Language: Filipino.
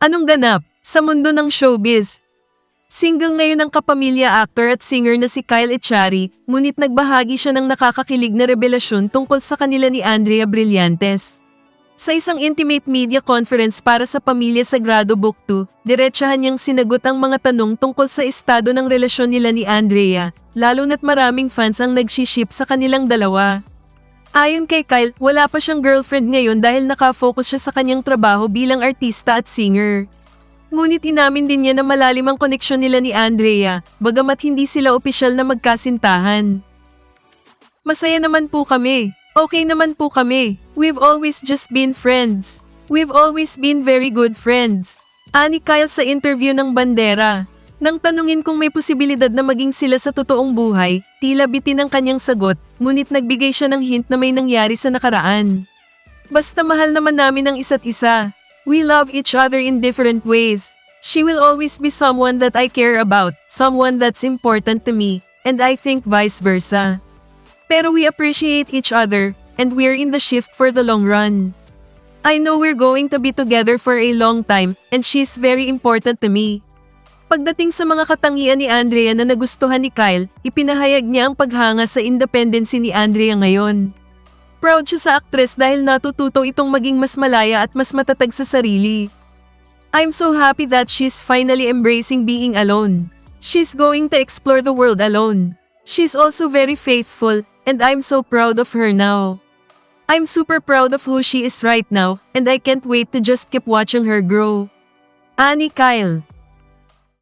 Anong ganap sa mundo ng showbiz? Single ngayon ang kapamilya actor at singer na si Kyle Echari, ngunit nagbahagi siya ng nakakakilig na revelasyon tungkol sa kanila ni Andrea Brillantes. Sa isang intimate media conference para sa Pamilya Sagrado Book 2, diretsahan niyang sinagot ang mga tanong tungkol sa estado ng relasyon nila ni Andrea, lalo na't maraming fans ang nagsiship sa kanilang dalawa. Ayon kay Kyle, wala pa siyang girlfriend ngayon dahil nakafocus siya sa kanyang trabaho bilang artista at singer. Ngunit inamin din niya na malalim ang koneksyon nila ni Andrea, bagamat hindi sila opisyal na magkasintahan. Masaya naman po kami. Okay naman po kami. We've always just been friends. We've always been very good friends. Ani Kyle sa interview ng Bandera. Nang tanungin kung may posibilidad na maging sila sa totoong buhay, tila bitin ang kanyang sagot, ngunit nagbigay siya ng hint na may nangyari sa nakaraan. Basta mahal naman namin ang isa't isa. We love each other in different ways. She will always be someone that I care about, someone that's important to me, and I think vice versa. Pero we appreciate each other, and we're in the shift for the long run. I know we're going to be together for a long time, and she's very important to me. Pagdating sa mga katangian ni Andrea na nagustuhan ni Kyle, ipinahayag niya ang paghanga sa independency ni Andrea ngayon. Proud siya sa aktres dahil natututo itong maging mas malaya at mas matatag sa sarili. I'm so happy that she's finally embracing being alone. She's going to explore the world alone. She's also very faithful, and I'm so proud of her now. I'm super proud of who she is right now, and I can't wait to just keep watching her grow. Annie Kyle